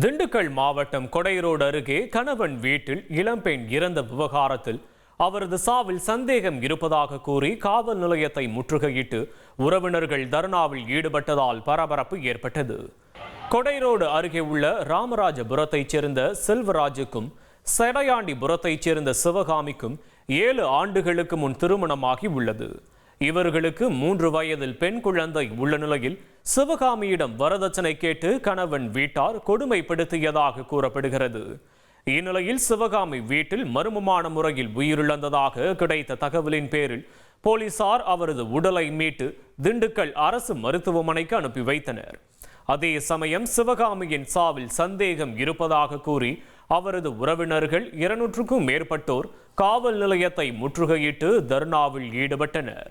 திண்டுக்கல் மாவட்டம் கொடைரோடு அருகே கணவன் வீட்டில் இளம்பெண் இறந்த விவகாரத்தில் அவரது சாவில் சந்தேகம் இருப்பதாக கூறி காவல் நிலையத்தை முற்றுகையிட்டு உறவினர்கள் தர்ணாவில் ஈடுபட்டதால் பரபரப்பு ஏற்பட்டது. கொடைரோடு அருகே உள்ள ராமராஜபுரத்தைச் சேர்ந்த செல்வராஜுக்கும் செடையாண்டிபுரத்தைச் சேர்ந்த சிவகாமிக்கும் ஏழு ஆண்டுகளுக்கு முன் திருமணமாகி உள்ளது. இவர்களுக்கு மூன்று வயதில் பெண் குழந்தை உள்ள நிலையில் சிவகாமியிடம் வரதட்சணை கேட்டு கணவன் வீட்டார் கொடுமைப்படுத்தியதாக கூறப்படுகிறது. இந்நிலையில் சிவகாமி வீட்டில் மர்மமான முறையில் உயிரிழந்ததாக கிடைத்த தகவலின் பேரில் போலீசார் அவரது உடலை மீட்டு திண்டுக்கல் அரசு மருத்துவமனைக்கு அனுப்பி வைத்தனர். அதே சமயம் சிவகாமியின் சாவில் சந்தேகம் இருப்பதாக கூறி அவரது உறவினர்கள் இருநூற்றுக்கும் மேற்பட்டோர் காவல் நிலையத்தை முற்றுகையிட்டு தர்ணாவில் ஈடுபட்டனர்.